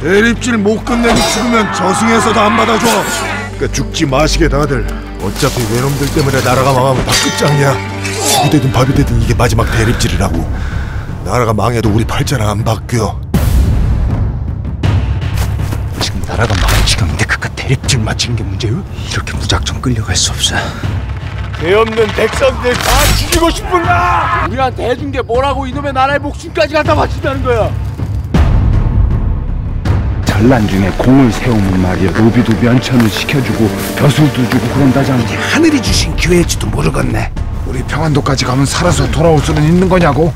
대립질 못 끝내고 죽으면 저승에서도 안 받아줘. 그러니까 죽지 마시게 다들. 어차피 외놈들 때문에 나라가 망하면 다 끝장이야. 죽이 되든 밥이 되든 이게 마지막 대립질이라고. 나라가 망해도 우리 팔자는 안 바뀌어. 지금 나라가 망한 지경인데 그깟 대립질 맞추는 게 문제요? 이렇게 무작정 끌려갈 수 없어. 개 없는 백성들 다 죽이고 싶은가? 우리한테 해준 게 뭐라고 이놈의 나라의 목숨까지 갖다 바친다는 거야. 전란 중에 공을 세우면 말이야 노비도 면천을 시켜주고 벼슬도 주고 그런다잖아 하늘이 주신 기회일지도 모르겠네. 우리 평안도까지 가면 살아서 돌아올 수는 있는 거냐고?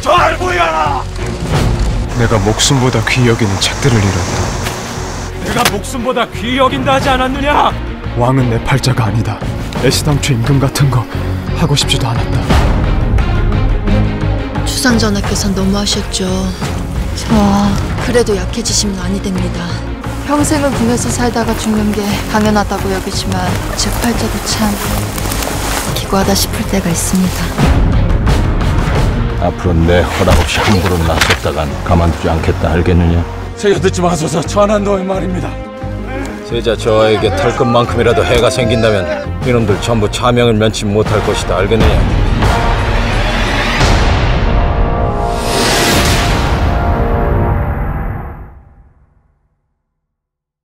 잘 보여라. 내가 목숨보다 귀히 여기는 책들을 잃었다. 내가 목숨보다 귀히 여긴다 하지 않았느냐? 왕은 내 팔자가 아니다. 애시당초 임금 같은 거 하고 싶지도 않았다. 주상 전하께서 너무하셨죠. 저 그래도 약해지시면 아니 됩니다. 평생을 궁에서 살다가 죽는 게 당연하다고 여기지만 제 팔자도 참 기구하다 싶을 때가 있습니다. 앞으로 내 허락 없이 함부로 나섰다간 가만두지 않겠다 알겠느냐? 새겨 듣지 마소서 천한도의 말입니다. 세자 저하에게 털끝만큼이라도 해가 생긴다면 이놈들 전부 차명을 면치 못할 것이다 알겠느냐?